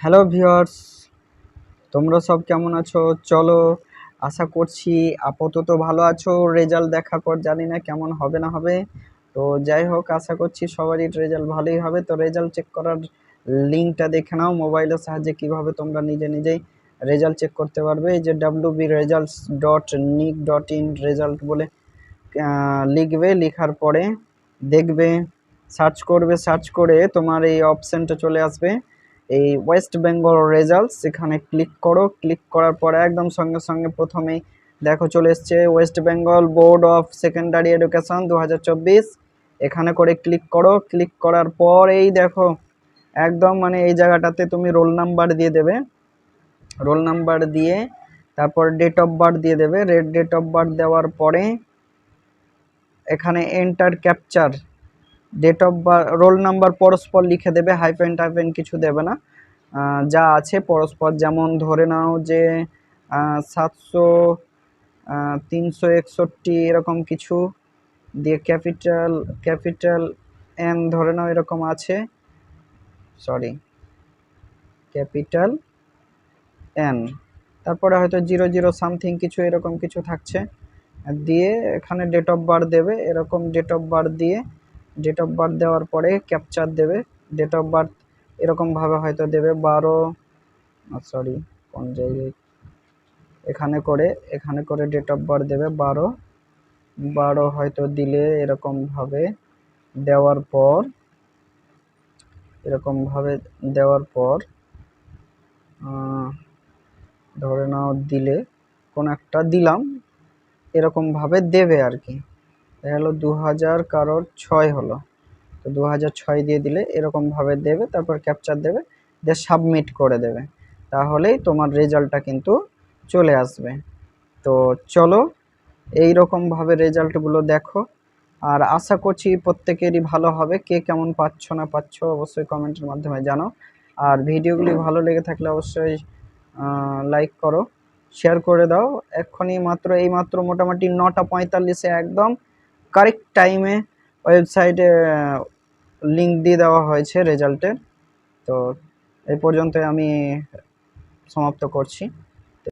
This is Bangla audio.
হ্যালো ভিউয়ার্স, তোমরা সব কেমন আছো? চলো, আশা করছি আপাতত ভালো আছো। রেজাল্ট দেখার পর জানি না কেমন হবে না হবে। তো যাই হোক, আশা করছি সবারই রেজাল্ট ভালোই হবে। তো রেজাল্ট চেক করার লিঙ্কটা দেখে নাও মোবাইলের সাহায্যে কীভাবে তোমরা নিজে নিজেই রেজাল্ট চেক করতে পারবে। এই যে W B results dot nic dot in result বলে লিখবে। লেখার পরে দেখবে সার্চ করবে। সার্চ করে তোমার এই অপশানটা চলে আসবে। এই ওয়েস্ট বেঙ্গল রেজাল্টস এখানে ক্লিক করো ক্লিক করার পরে একদম সঙ্গে সঙ্গে প্রথমেই দেখো চলে এসছে West Bengal board of secondary education দু হাজার চব্বিশ। এখানে করে ক্লিক করো ক্লিক করার পর এই দেখো একদম মানে এই জায়গাটাতে তুমি রোল নাম্বার দিয়ে দেবে। রোল নাম্বার দিয়ে তারপর ডেট অফ বার্থ দিয়ে দেবে। রেড ডেট অফ বার্থ দেওয়ার পরে এখানে enter captcha date of birth roll number পরস্পর লিখে দেবে হাইফেন টাইফেন কিছু দেবে না। যা আছে পরস্পর, যেমন ধরে নাও যে সাতশো তিনশো একষট্টি এরকম কিছু দিয়ে ক্যাপিটাল ক্যাপিটাল এন ধরে নাও এরকম আছে। সরি ক্যাপিটাল এন তারপরে হয়তো জিরো জিরো সামথিং কিছু এরকম কিছু থাকছে। দিয়ে এখানে ডেট অফ বার্থ দেবে, এরকম ডেট অফ বার্থ দিয়ে ডেট অফ বার্থ দেওয়ার পরে ক্যাপচার দেবে ডেট অফ বার্থ এরকমভাবে হয়তো দেবে বারো সরি কোন জায়গায় এখানে করে এখানে করে ডেট অফ বার্থ দেবে বারো বারো হয়তো দিলে এরকমভাবে দেওয়ার পর এরকমভাবে দেওয়ার পর ধরে নাও দিলে, কোন একটা দিলাম এরকমভাবে দেবে আর কি। গেলো দু হাজার কারোর ছয় হলো। তো দু হাজার ছয় দিয়ে দিলে এরকমভাবে দেবে, তারপর ক্যাপচার দেবে, দিয়ে সাবমিট করে দেবে। তাহলেই তোমার রেজাল্টটা কিন্তু চলে আসবে। তো চলো এই রকমভাবে রেজাল্টগুলো দেখো। আর আশা করছি প্রত্যেকেরই ভালো হবে। কে কেমন পাচ্ছ না পাচ্ছ অবশ্যই কমেন্টের মাধ্যমে জানাও। আর ভিডিওগুলি ভালো লেগে থাকলে অবশ্যই লাইক করো শেয়ার করে দাও। এক্ষুনি মাত্র এই মাত্র মোটামুটি নটা পঁয়তাল্লিশে একদম কারেক্ট টাইমে ওয়েবসাইটে লিঙ্ক দিয়ে দেওয়া হয়েছে রেজাল্টের তো এই পর্যন্ত আমি সমাপ্ত করছি।